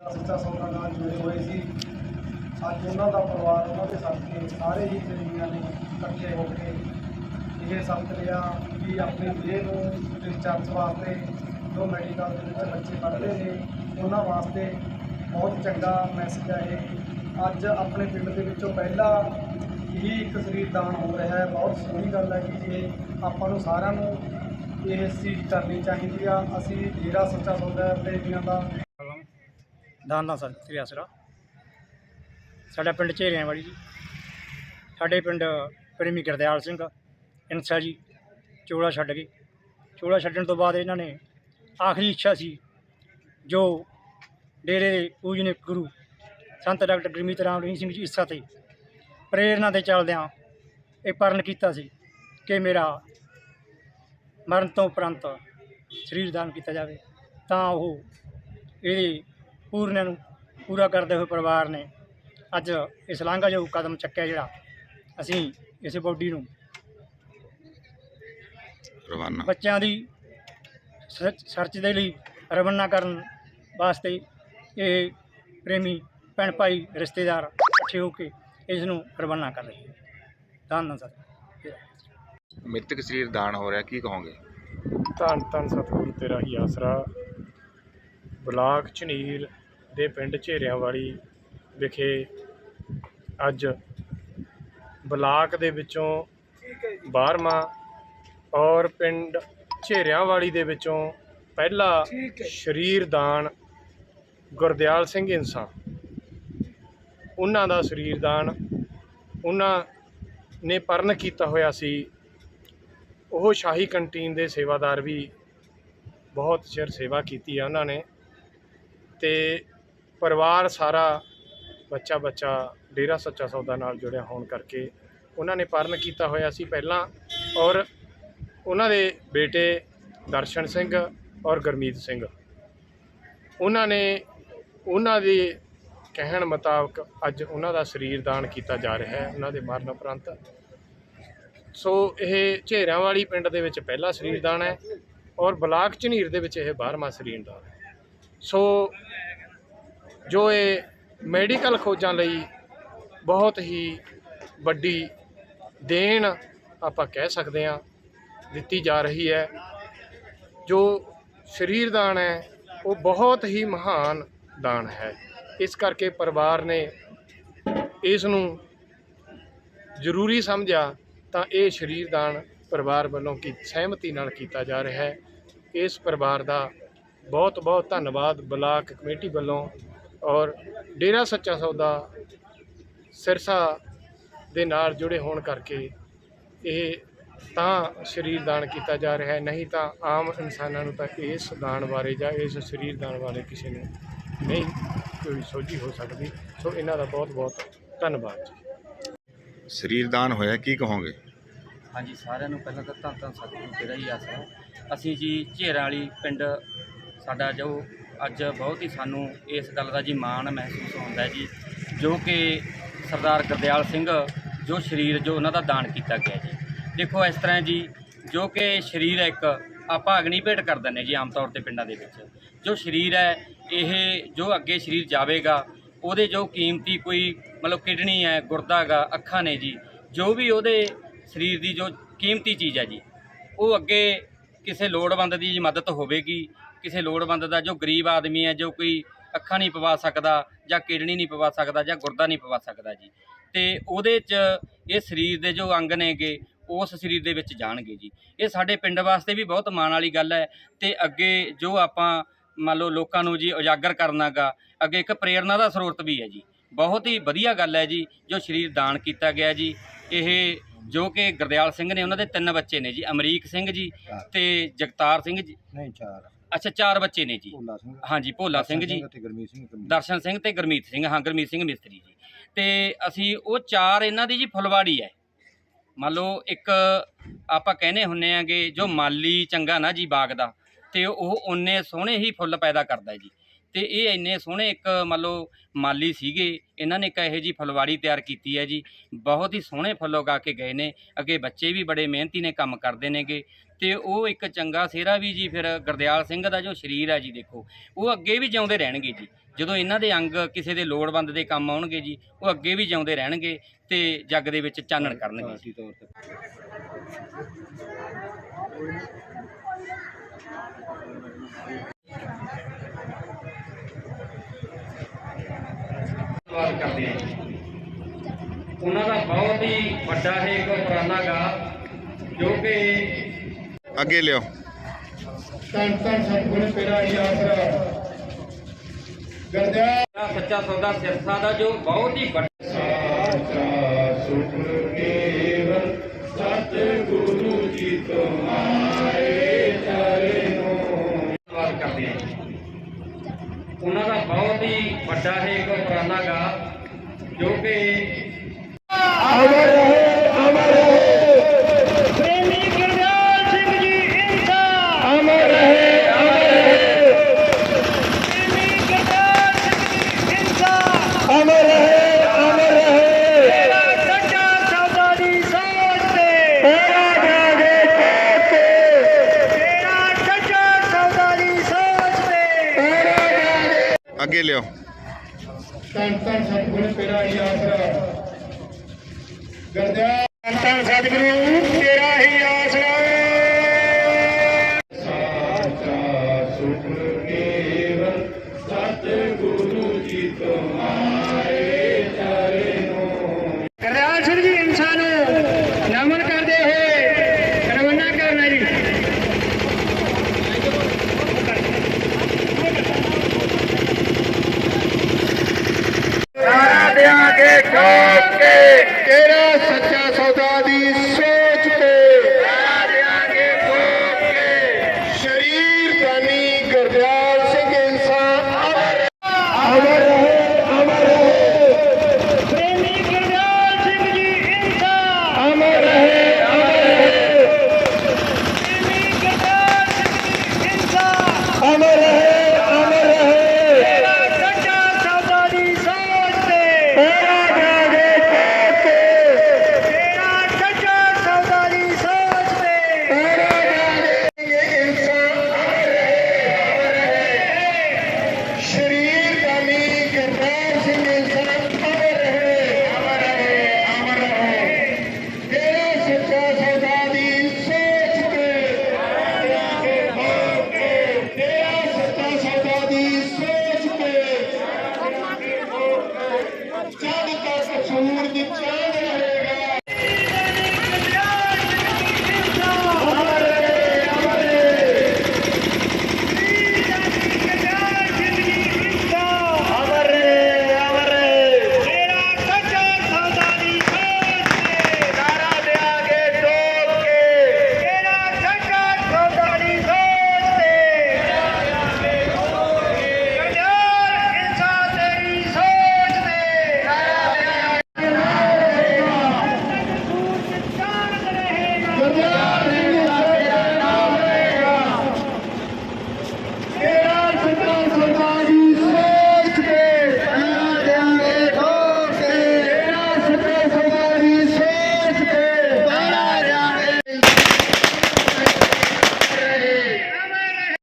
ਸੱਚਾ ਸੌਦਾ ਨਾਲ ਜੁੜੇ ਹੋਏ ਸੀ। ਅੱਜ ਉਹਨਾਂ ਦਾ ਪਰਿਵਾਰ, ਉਹਨਾਂ ਦੇ ਸਾਥੀ ਸਾਰੇ ਹੀ ਜਰੀਆਂ ਨੇ ਇਕੱਠੇ ਹੋ ਕੇ ਇਹ ਸੰਤ ਲਿਆ ਕਿ ਆਪਣੇ ਦੇਹ ਨੂੰ ਰਿਚਾਰਜ ਵਾਸਤੇ ਜੋ ਮੈਡੀਕਲ ਦੇ ਵਿੱਚ ਬੱਚੇ ਪੜ੍ਹਦੇ ਨੇ, ਉਹਨਾਂ ਵਾਸਤੇ ਬਹੁਤ ਚੰਗਾ ਮੈਸੇਜ ਹੈ ਇਹ। ਅੱਜ ਆਪਣੇ ਪਿੰਡ ਦੇ ਵਿੱਚੋਂ ਪਹਿਲਾ ਹੀ ਇੱਕ ਸਰੀਰ ਦਾਨ ਹੋ ਰਿਹਾ ਹੈ। ਬਹੁਤ ਸੋਹਣੀ ਗੱਲ ਹੈ ਕਿ ਇਹ ਆਪਾਂ ਨੂੰ ਸਾਰਿਆਂ ਨੂੰ ਇਹ ਚੀਜ਼ ਕਰਨੀ ਚਾਹੀਦੀ ਆ, ਅਸੀਂ ਜਿਹੜਾ ਸੱਚਾ ਸੌਦਾ ਪ੍ਰੇਮੀਆਂ ਦਾ ਦਾਨ ਦਾ ਸ੍ਰੀ ਸਾਡਾ ਪਿੰਡ ਝੇਰਿਆਂ ਵਾਲੀ ਜੀ। ਸਾਡੇ ਪਿੰਡ ਪ੍ਰੇਮੀ ਗੁਰਦਿਆਲ ਸਿੰਘ, ਇਨਸਾ ਜੀ, ਚੋਲਾ ਛੱਡ ਗਏ ਚੋਲਾ ਛੱਡਣ ਤੋਂ ਬਾਅਦ ਇਹਨਾਂ ਨੇ ਆਖਰੀ ਇੱਛਾ ਸੀ, ਜੋ ਡੇਰੇ ਦੇ ਪੂਜਨੀਕ ਗੁਰੂ ਸੰਤ ਡਾਕਟਰ ਗੁਰਮੀਤ ਰਾਮ ਰਹੀਮ ਸਿੰਘ ਜੀ ਇੱਛਾ ਤੇ ਪ੍ਰੇਰਨਾ ਦੇ ਚੱਲਦਿਆਂ ਇਹ ਪਰਨ ਕੀਤਾ ਸੀ ਕਿ ਮੇਰਾ ਮਰਨ ਤੋਂ ਉਪਰੰਤ ਸਰੀਰ ਦਾਨ ਕੀਤਾ ਜਾਵੇ। ਤਾਂ ਉਹ ਇਹਦੇ ਪੂਰਨਿਆਂ ਨੂੰ ਪੂਰਾ ਕਰਦੇ ਹੋਏ ਪਰਿਵਾਰ ਨੇ ਅੱਜ ਇਸ ਲਾਂਘਾ ਜੋ ਕਦਮ ਚੱਕਿਆ ਜਿਹੜਾ ਅਸੀਂ ਇਸ ਬੋਡੀ ਨੂੰ ਰਵਾਨਾ। ਬੱਚਿਆਂ ਦੀ ਸਰਚ ਦੇ ਲਈ ਰਵਾਨਾ ਕਰਨ ਵਾਸਤੇ ਇਹ ਪ੍ਰੇਮੀ ਭੈਣ ਭਾਈ ਰਿਸ਼ਤੇਦਾਰ ਇਕੱਠੇ ਹੋ ਕੇ ਇਸ ਨੂੰ ਰਵਾਨਾ ਕਰ ਰਹੇ ਧੰਨ ਸਰ। ਮ੍ਰਿਤਕ ਸਰੀਰ ਦਾਨ ਹੋ ਰਿਹਾ ਕੀ ਕਹੋਗੇ? ਧੰਨ ਧੰਨ ਸਤਿਗੁਰੂ ਤੇਰਾ ਹੀ ਆਸਰਾ। ਬਲਾਕ ਝਨੀਰ ਦੇ ਪਿੰਡ ਝੇਰਿਆਂ ਵਾਲੀ ਵਿਖੇ ਅੱਜ ਬਲਾਕ ਦੇ ਵਿੱਚੋਂ 12ਵਾਂ ਔਰ ਪਿੰਡ ਝੇਰਿਆਂ ਵਾਲੀ ਦੇ ਵਿੱਚੋਂ ਪਹਿਲਾ ਸ਼ਰੀਰ ਦਾਨ ਗੁਰਦਿਆਲ ਸਿੰਘ ਇੰਸਾ ਉਹਨਾਂ ਦਾ ਸਰੀਰ ਦਾਨ ਉਹਨਾਂ ਨੇ ਪਰਨ ਕੀਤਾ ਹੋਇਆ ਸੀ। ਉਹ ਸ਼ਾਹੀ ਕੰਟੀਨ ਦੇ ਸੇਵਾਦਾਰ ਵੀ ਬਹੁਤ ਚਿਰ ਸੇਵਾ ਕੀਤੀ ਆ ਉਹਨਾਂ ਨੇ। ਤੇ ਪਰਿਵਾਰ ਸਾਰਾ ਬੱਚਾ ਬੱਚਾ, ਡੇਰਾ ਸੱਚਾ ਸੌਦਾ ਨਾਲ ਜੁੜਿਆ ਹੋਣ ਕਰਕੇ ਉਹਨਾਂ ਨੇ ਪਰਨ ਕੀਤਾ ਹੋਇਆ ਸੀ ਪਹਿਲਾਂ ਔਰ ਉਹਨਾਂ ਦੇ ਬੇਟੇ ਦਰਸ਼ਨ ਸਿੰਘ ਔਰ ਗੁਰਮੀਤ ਸਿੰਘ। ਉਹਨਾਂ ਨੇ ਉਹਨਾਂ ਦੇ ਕਹਿਣ ਮੁਤਾਬਕ ਅੱਜ ਉਹਨਾਂ ਦਾ ਸਰੀਰ ਦਾਨ ਕੀਤਾ ਜਾ ਰਿਹਾ ਹੈ, ਉਹਨਾਂ ਦੇ ਮਰਨ ਉਪਰੰਤ। ਸੋ ਇਹ ਝੇਰਿਆਂ ਵਾਲੀ ਪਿੰਡ ਦੇ ਵਿੱਚ ਪਹਿਲਾ ਸਰੀਰ ਦਾਨ ਹੈ ਔਰ ਬਲਾਕ ਝਨੀਰ ਦੇ ਵਿੱਚ ਇਹ 12ਵਾਂ ਸਰੀਰ ਦਾਨ ਹੈ। ਸੋ ਜੋ ਇਹ ਮੈਡੀਕਲ ਖੋਜਾਂ ਲਈ ਬਹੁਤ ਹੀ ਵੱਡੀ ਦੇਣ ਆਪਾਂ ਕਹਿ ਸਕਦੇ ਹਾਂ ਦਿੱਤੀ ਜਾ ਰਹੀ ਹੈ। ਜੋ ਸਰੀਰ ਦਾਨ ਹੈ, ਉਹ ਬਹੁਤ ਹੀ ਮਹਾਨ ਦਾਨ ਹੈ। ਇਸ ਕਰਕੇ ਪਰਿਵਾਰ ਨੇ ਇਸ ਨੂੰ ਜ਼ਰੂਰੀ ਸਮਝਿਆ ਤਾਂ ਇਹ ਸਰੀਰ ਦਾਨ ਪਰਿਵਾਰ ਵੱਲੋਂ ਕੀ ਸਹਿਮਤੀ ਨਾਲ ਕੀਤਾ ਜਾ ਰਿਹਾ ਹੈ। ਇਸ ਪਰਿਵਾਰ ਦਾ ਬਹੁਤ ਬਹੁਤ ਧੰਨਵਾਦ ਬਲਾਕ ਕਮੇਟੀ ਵੱਲੋਂ ਔਰ ਡੇਰਾ ਸੱਚਾ ਸੌਦਾ ਸਿਰਸਾ ਦੇ ਨਾਲ ਜੁੜੇ ਹੋਣ ਕਰਕੇ ਇਹ ਤਾਂ ਸਰੀਰ ਦਾਨ ਕੀਤਾ ਜਾ ਰਿਹਾ ਹੈ ਨਹੀਂ ਤਾਂ ਆਮ ਇਨਸਾਨਾਂ ਨੂੰ ਤਾਂ ਇਸ ਦਾਨ ਬਾਰੇ ਜਾਂ ਇਸ ਸਰੀਰ ਦਾਨ ਬਾਰੇ ਕਿਸੇ ਨੂੰ ਨਹੀਂ ਕੋਈ ਸੋਝੀ ਹੋ ਸਕਦੀ। ਸੋ ਇਹਨਾਂ ਦਾ ਬਹੁਤ ਬਹੁਤ ਧੰਨਵਾਦ ਜੀ। ਸਰੀਰ ਦਾਨ ਹੋਇਆ ਕੀ ਕਹੋਗੇ? ਹਾਂਜੀ ਸਾਰਿਆਂ ਨੂੰ ਪਹਿਲਾਂ ਤਾਂ ਧੰਨ ਧੰਨ ਸਤਿਗੁਰੂ ਤੇਰਾ ਹੀ ਆਸਰਾ। ਅਸੀਂ ਜੀ ਝੇਰਾਂ ਵਾਲੀ ਪਿੰਡ ਸਾਡਾ ਜੋ ਅੱਜ ਬਹੁਤ ਹੀ ਸਾਨੂੰ ਇਸ ਗੱਲ ਦਾ ਜੀ ਮਾਣ ਮਹਿਸੂਸ ਹੁੰਦਾ ਜੀ, ਜੋ ਕਿ ਸਰਦਾਰ ਗੁਰਦਿਆਲ ਸਿੰਘ ਜੋ ਸਰੀਰ, ਜੋ ਉਹਨਾਂ ਦਾ ਦਾਨ ਕੀਤਾ ਗਿਆ ਜੀ। ਦੇਖੋ ਇਸ ਤਰ੍ਹਾਂ ਜੀ, ਜੋ ਕਿ ਸਰੀਰ ਇੱਕ, ਆਪਾਂ ਅਗਨੀ ਭੇਟ ਕਰ ਦਿੰਦੇ ਜੀ ਆਮ ਤੌਰ ਤੇ ਪਿੰਡਾਂ ਦੇ ਵਿੱਚ। ਜੋ ਸਰੀਰ ਹੈ, ਇਹ ਜੋ ਅੱਗੇ ਸਰੀਰ ਜਾਵੇਗਾ, ਉਹਦੇ ਜੋ ਕੀਮਤੀ ਕੋਈ ਮਤਲਬ ਕਿਡਨੀ ਹੈ, ਗੁਰਦਾ ਗਾ ਅੱਖਾਂ ਨੇ ਜੀ, ਜੋ ਵੀ ਉਹਦੇ ਸਰੀਰ ਦੀ ਜੋ ਕੀਮਤੀ ਚੀਜ਼ ਹੈ ਜੀ, ਉਹ ਅੱਗੇ ਕਿਸੇ ਲੋੜਵੰਦ ਦੀ ਮਦਦ ਹੋਵੇਗੀ ਕਿਸੇ ਲੋੜਵੰਦ ਦਾ ਜੋ ਗਰੀਬ ਆਦਮੀ ਹੈ ਜੋ ਕੋਈ ਅੱਖਾਂ ਨਹੀਂ ਪਵਾ ਸਕਦਾ ਜਾਂ ਕਿਡਨੀ ਨਹੀਂ ਪਵਾ ਸਕਦਾ ਜਾਂ ਗੁਰਦਾ ਨਹੀਂ ਪਵਾ ਸਕਦਾ ਜੀ। ਤੇ ਉਹਦੇ 'ਚ ਇਹ ਸਰੀਰ ਦੇ ਜੋ ਅੰਗ ਨੇਗੇ ਉਸ ਸਰੀਰ ਦੇ ਵਿੱਚ ਜਾਣਗੇ ਜੀ। ਇਹ ਸਾਡੇ ਪਿੰਡ ਵਾਸਤੇ ਵੀ ਬਹੁਤ ਮਾਣ ਵਾਲੀ ਗੱਲ ਹੈ ਤੇ ਅੱਗੇ ਜੋ ਆਪਾਂ ਮੰਨ ਲਓ ਲੋਕਾਂ ਨੂੰ ਜੀ ਉਜਾਗਰ ਕਰਨਾਗਾ ਅੱਗੇ ਇੱਕ ਪ੍ਰੇਰਣਾ ਦਾ ਸਰੋਤ ਵੀ ਹੈ ਜੀ। ਬਹੁਤ ਹੀ ਵਧੀਆ ਗੱਲ ਹੈ ਜੀ ਜੋ ਸਰੀਰ ਦਾਨ ਕੀਤਾ ਗਿਆ ਜੀ। ਇਹ ਜੋ ਕਿ ਗੁਰਦਿਆਲ ਸਿੰਘ ਨੇ ਉਹਨਾਂ ਦੇ ਤਿੰਨ ਬੱਚੇ ਨੇ ਜੀ ਅਮਰੀਕ ਸਿੰਘ ਜੀ ਤੇ ਜਗਤਾਰ ਸਿੰਘ ਜੀ। ਨਹੀਂ ਚਾਰ। ਅੱਛਾ ਚਾਰ ਬੱਚੇ ਨੇ ਜੀ। ਭੋਲਾ ਸਿੰਘ। ਹਾਂਜੀ ਭੋਲਾ ਸਿੰਘ ਜੀ। ਤੇ ਗਰਮੀਤ ਸਿੰਘ ਦਰਸ਼ਨ ਸਿੰਘ ਤੇ ਗੁਰਮੀਤ ਸਿੰਘ ਹਾਂ ਗੁਰਮੀਤ ਸਿੰਘ ਮਿਸਤਰੀ ਜੀ। ਤੇ ਅਸੀਂ ਉਹ ਚਾਰ ਇਹਨਾਂ ਦੀ ਜੀ ਫੁਲਵਾੜੀ ਹੈ। ਮੰਨ ਲਓ ਇੱਕ ਆਪਾਂ ਕਹਿੰਦੇ ਹੁੰਨੇ ਆਂਗੇ ਜੋ ਮਾਲੀ ਚੰਗਾ ਨਾ ਜੀ ਬਾਗ ਦਾ ਤੇ ਉਹ ਉਹਨੇ ਸੋਹਣੇ ਹੀ ਫੁੱਲ ਪੈਦਾ ਕਰਦਾ ਹੈ ਜੀ। ਤੇ ਇਹ ਇੰਨੇ ਸੋਹਣੇ ਇੱਕ ਮੰਨ ਲਓ ਮਾਲੀ ਸੀਗੇ, ਇਹਨਾਂ ਨੇ ਇੱਕ ਇਹੋ ਜੀ ਫੁਲਵਾੜੀ ਤਿਆਰ ਕੀਤੀ ਹੈ ਜੀ। ਬਹੁਤ ਹੀ ਸੋਹਣੇ ਫੁੱਲ ਉਗਾ ਕੇ ਗਏ ਨੇ, ਅੱਗੇ ਬੱਚੇ ਵੀ ਬੜੇ ਮਿਹਨਤੀ ਨੇ, ਕੰਮ ਕਰਦੇ ਨੇਗੇ। ਤੇ ਉਹ ਇੱਕ ਚੰਗਾ ਸਿਹਰਾ ਵੀ ਜੀ ਫਿਰ ਗੁਰਦਿਆਲ ਸਿੰਘ ਦਾ ਜੋ ਸਰੀਰ ਹੈ ਜੀ ਦੇਖੋ, ਉਹ ਅੱਗੇ ਵੀ ਜਿਉਂਦੇ ਰਹਿਣਗੇ ਜੀ। ਜਦੋਂ ਇਹਨਾਂ ਦੇ ਅੰਗ ਕਿਸੇ ਦੇ ਲੋੜਵੰਦ ਦੇ ਕੰਮ ਆਉਣਗੇ ਜੀ, ਉਹ ਅੱਗੇ ਵੀ ਜਿਉਂਦੇ ਰਹਿਣਗੇ ਤੇ ਜੱਗ ਦੇ ਵਿੱਚ ਚਾਨਣ ਕਰਨਗੇ ਧੰਨਵਾਦ ਕਰਦੇ ਹਾਂ। ਉਹਨਾਂ ਦਾ ਬਹੁਤ ਹੀ ਵੱਡਾ ਹੈ ਇੱਕ ਉਪਰਾਲਾ ਗਾ ਜੋ ਕਿ ਅੱਗੇ ਲਿਓ ਧੰਨ ਧੰਨ ਸਤਿਗੁਰੂ ਤੇਰਾ ਹੀ। ਆਸਰਾ ਗਰਦਿਆ ਸੱਚਾ ਸੌਦਾ ਸਿਰਸਾ ਦਾ ਜੋ ਬਹੁਤ ਹੀ ਵੱਡਾ ਸਾਚਾ ਸੁਖ ਕੇਵਲ ਸਤਿਗੁਰੂ ਜੀ ਤੁਮਾਰੇ ਚਰਨੋਂ ਧੰਨਵਾਦ ਕਰਦੇ ਹਾਂ ਜੀ। ਉਹਨਾਂ ਦਾ ਬਹੁਤ ਹੀ ਵੱਡਾ ਹੈ ਇੱਕ ਉਪਰਾਲਾ ਗਾ ਜੋ ਕਿ ਅਮਰ ਰਹੇ ਅਮਰ ਰਹੇ ਪ੍ਰੇਮੀ ਗੁਰਦਿਆਲ ਸਿੰਘ ਜੀ ਇਨਸਾਨ ਅਮਰ ਰਹੇ ਅਮਰ ਰਹੇ ਪ੍ਰੇਮੀ ਗੁਰਦਿਆਲ ਸਿੰਘ ਜੀ ਇਨਸਾਨ ਅਮਰ ਰਹੇ ਅਮਰ ਰਹੇ ਤੇਰਾ ਸੱਚਾ ਸੌਦਾ ਦੀ ਸੋਚ ਤੇ ਤੇਰਾ ਜਾਗੇ ਕੋਤੇ ਤੇਰਾ ਸੱਚਾ ਸੌਦਾ ਦੀ ਸੋਚ ਤੇ ਤੇਰਾ ਜਾਗੇ ਅੱਗੇ ਲਿਓ। ਧੰਨ ਧੰਨ ਸਤਿਗੁਰੂ ਤੇਰਾ ਹੀ ਆਸਰਾ ਗਰਦਿਆ ਧੰਨ ਧੰਨ ਸਤਿਗੁਰੂ ਤੇਰਾ ਹੀ ਆਸਰਾ ਸਾਚਾ ਸੁਖ ਕੇਵਲ ਸਤਿਗੁਰੂ ਜੀ ਤੁਮਾਰੇ